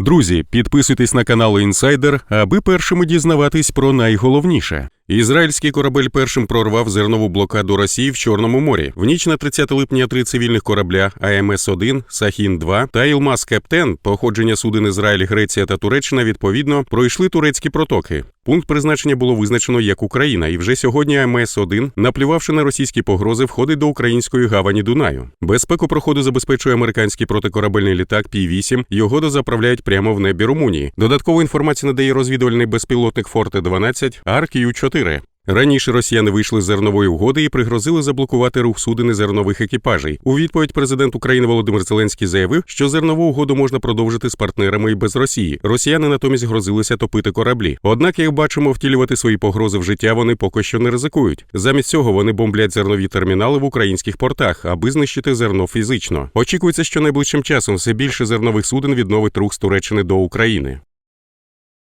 Друзі, підписуйтесь на канал Інсайдер, аби першими дізнаватись про найголовніше. Ізраїльський корабель першим прорвав зернову блокаду Росії в Чорному морі. В ніч на 30 липня три цивільних корабля АМС-1, Сахін-2 та Ілмаз Кептен, походження суден Ізраїль, Греція та Туреччина, відповідно, пройшли турецькі протоки. Пункт призначення було визначено як Україна, і вже сьогодні АМС-1, наплювавши на російські погрози, входить до української гавані Дунаю. Безпеку проходу забезпечує американський протикорабельний літак Пі-8. Його дозаправляють прямо в небі Румунії. Додаткову інформацію надає розвідувальний безпілотник Форте 12 АРК-Ю-4. Раніше росіяни вийшли з зернової угоди і пригрозили заблокувати рух суден і зернових екіпажей. У відповідь президент України Володимир Зеленський заявив, що зернову угоду можна продовжити з партнерами і без Росії. Росіяни натомість грозилися топити кораблі. Однак, як бачимо, втілювати свої погрози в життя вони поки що не ризикують. Замість цього вони бомблять зернові термінали в українських портах, аби знищити зерно фізично. Очікується, що найближчим часом все більше зернових суден відновить рух з Туреччини до України.